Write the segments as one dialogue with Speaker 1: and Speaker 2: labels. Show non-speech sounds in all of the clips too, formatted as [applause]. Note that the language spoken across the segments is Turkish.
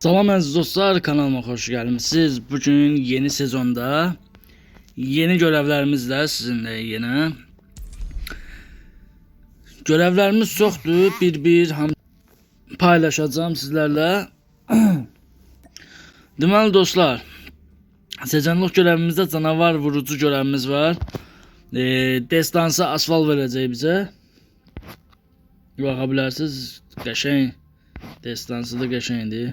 Speaker 1: Salam əziz dostlar, kanalıma xoş gəlmisiniz. Bugün yeni sezonda yeni görevlərimizlə sizinlə yenə görevlərimiz çoxdur. Bir-bir ham paylaşacağım sizlərlə. [clears throat] Deməli dostlar, sezonluq görevimizdə canavar vurucu görevimiz var. E, destansı asfal verəcək bizə. Baxa bilərsiniz, qəşəng destansı da qəşəngdir.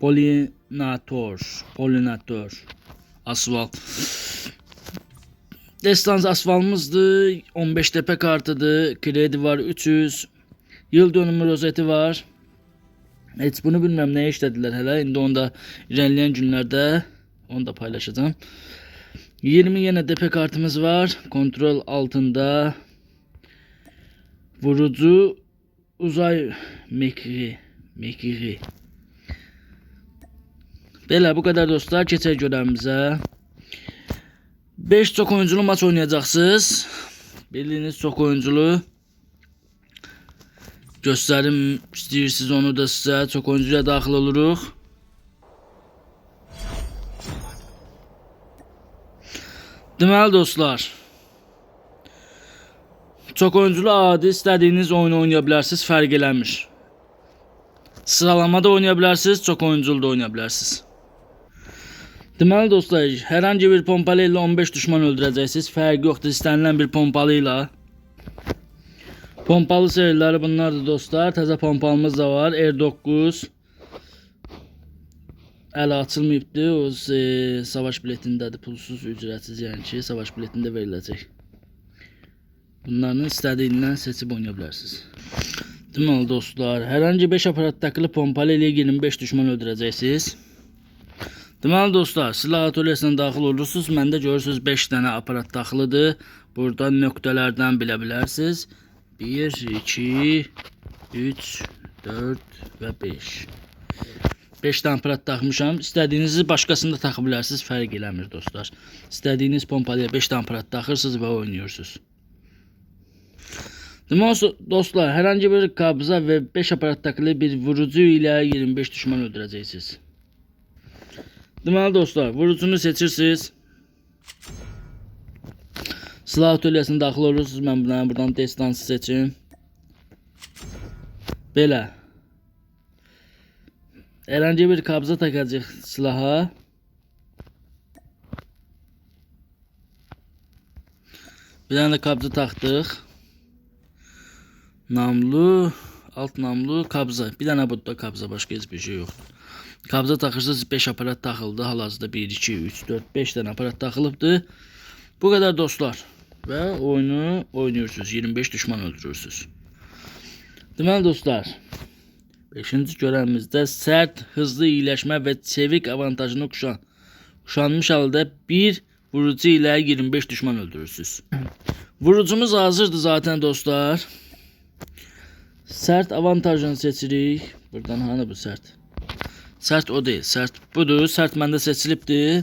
Speaker 1: Polinator, polinator, asfalt. Destans asfalımızdır. 15 tepe kartıdır. Kredi var 300. Yıl dönümü rozeti var. Heç bunu bilmem nə işlədilər hələ. İndi onu da ilerleyen günlərdə onu da paylaşacağım. 20 yine depe kartımız var. Kontrol altında. Vurucu uzay mekri. Mekri. Belə bu qədər dostlar, keçək görəvimizə. 5 çox oyunculu maç oynayacaqsınız. Bildiyiniz çox oyunculu. Göstərim istəyirsiniz onu da sizə. Çox oyuncuya daxil oluruq. Deməli dostlar, çox oyunculu adi istədiyiniz oyunu oynaya bilərsiniz, fərq eləmir. Sıralamada oynaya bilərsiniz, çox oyunculu da oynaya bilərsiniz. Deməli dostlar, hər hansı bir pompalı ilə 15 düşman öldürəcəksiniz. Fərqi yoxdur istənilən bir pompalı ilə. Pompalı seriləri bunlardır dostlar. Təzə pompalımız da var. R9 Ələ açılmayıbdı. O e, savaş biletindədir. Pulsuz, ücretsiz yəni ki, savaş biletində veriləcək. Bunların istədiyindən seçib oynaya bilərsiniz. Deməli dostlar, hər hansı 5 aparat takılı pompalı ilə 25 düşman öldürəcəksiniz. Deməli dostlar, silah atölyəsinə daxil olursunuz. Məndə görürsüz 5 dənə aparat taxılıdır. Burada nöqtələrdən bilə bilərsiniz. 1, 2, 3, 4 və 5. 5 dənə aparat taxmışam. İstədiyinizi başqasında taxa bilərsiniz. Fərq eləmir dostlar. İstədiyiniz pompalıya 5 dənə aparat taxırsınız və oynayırsınız. Deməli dostlar, hər hansı bir qabza və 5 aparat taxılı bir vurucu ilə 25 düşman öldürəcəksiniz. Deməli dostlar, vurucunu seçirsiniz. Silah atölyəsinə daxil olursunuz. Mən buradan, buradan destansı seçim. Belə. Hər hansı bir qabza takacaq silaha. Bir də qabza taxdıq. Namlu, alt namlu, qabza. Bir dənə bu da qabza, başqa heç bir şey yoxdur. Qabza taxırsınız 5 aparat taxıldı. Hal-hazırda 1 2 3 4 5 dənə aparat taxılıbdı. Bu qədər dostlar. Və oyunu oynuyorsunuz. 25 düşman öldürürsünüz. Deməli dostlar, 5-ci görəvimizdə sərt, hızlı iyiləşmə və çevik avantajını kuşan, kuşanmış halda bir vurucu ilə 25 düşman öldürürsünüz. Vurucumuz hazırdır zaten dostlar. Sert avantajını seçirik. Buradan hani bu sert? Sert o değil. Sert budur. Sert məndə seçilibdir.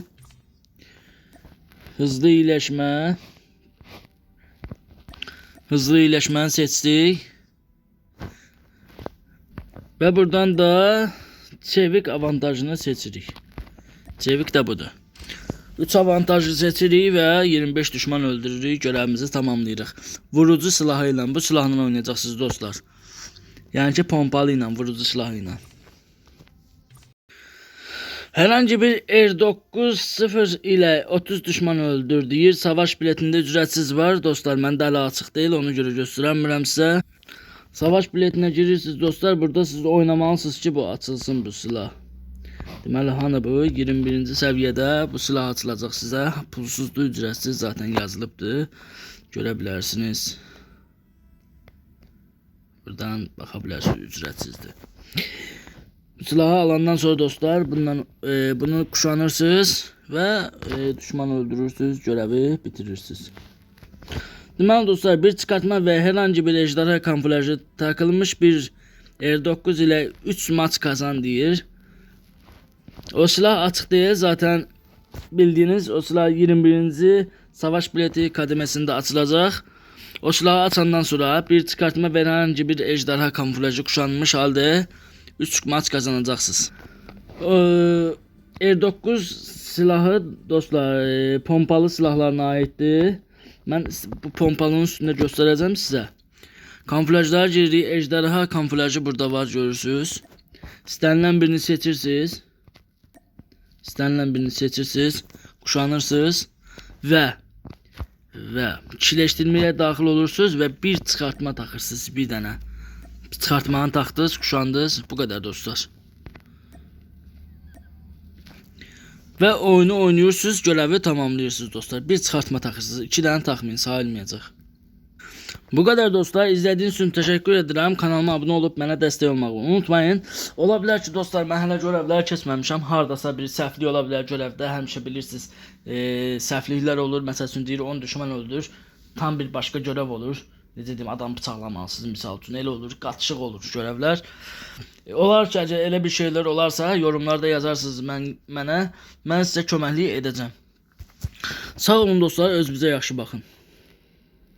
Speaker 1: Hızlı iyiləşmə. Hızlı iyiləşməni seçdik. Və buradan da çevik avantajını seçirik. Çevik də budur. 3 avantajı seçirik və 25 düşman öldürürük. Görevimizi tamamlayırıq. Vurucu silahı ilə bu silahla oynayacaqsınız dostlar. Yəni ki pompalı ilə, vurucu silahı ilə. Herhangi bir R9-0 ile 30 düşman öldürdüyür. Savaş biletinde ücretsiz var. Dostlar məndə hələ açıq deyil. Onu görə göstərəmirəm sizə. Savaş biletinə girirsiniz dostlar. Burada siz oynamalısınız ki bu açılsın bu silah. Deməli hani bu 21-ci səviyyədə bu silah açılacaq sizə. Pulsuzdur, ücretsiz zaten yazılıbdır. Görə bilərsiniz. Buradan baxa bilərsiniz ücretsizdir. Silahı alandan sonra dostlar bundan e, bunu kuşanırsınız ve e, düşman öldürürsünüz, görevi bitirirsiniz. Deməli dostlar bir çıkartma ve herhangi bir ejderha kamuflajı takılmış bir R9 ile 3 maç kazan deyir. O silah açıq deyil zaten bildiğiniz o silah 21. savaş bileti kademesinde açılacaq. O silahı açandan sonra bir çıkartma ve herhangi bir ejderha kamuflajı kuşanmış halde 3 maç kazanacaqsınız. Ee, R9 silahı dostlar e, pompalı silahlarına aittir. S- bu pompalının üstündə göstərəcəm sizə. Kamuflajlar giririk. Ejderha kamuflajı burada var görürsüz. İstənilən birini seçirsiniz. İstənilən birini seçirsiniz. Kuşanırsınız və və kiçiləşdirməyə daxil olursunuz və bir çıxartma taxırsınız bir dənə. Çıxartmanı taxdınız, kuşandınız. Bu qədər dostlar. Və oyunu oynayırsınız, görəvi tamamlayırsınız dostlar. Bir çıxartma taxırsınız, iki dənə taxmayın, sayılmayacaq. Bu kadar dostlar. İzlediğiniz için teşekkür ederim. Kanalıma abone olup mənə dəstək olmağı unutmayın. Ola bilər ki, dostlar, mən hələ görevlər keçməmişəm. Hardasa bir səhvlik ola bilər görevdə. Həmişə bilirsiniz, e, səhvliklər olur. Məsəl üçün deyir, 10 düşmən öldür. Tam bir başqa görev olur. Necə deyim, adam bıçaqlamalısınız misal üçün. Elə olur, qatışıq olur görevlər. E, Olar ki, elə bir şeylər olarsa, yorumlarda yazarsınız mən mənə. Mən sizə köməklik edəcəm. Sağ olun dostlar, özünüzə yaxşı baxın.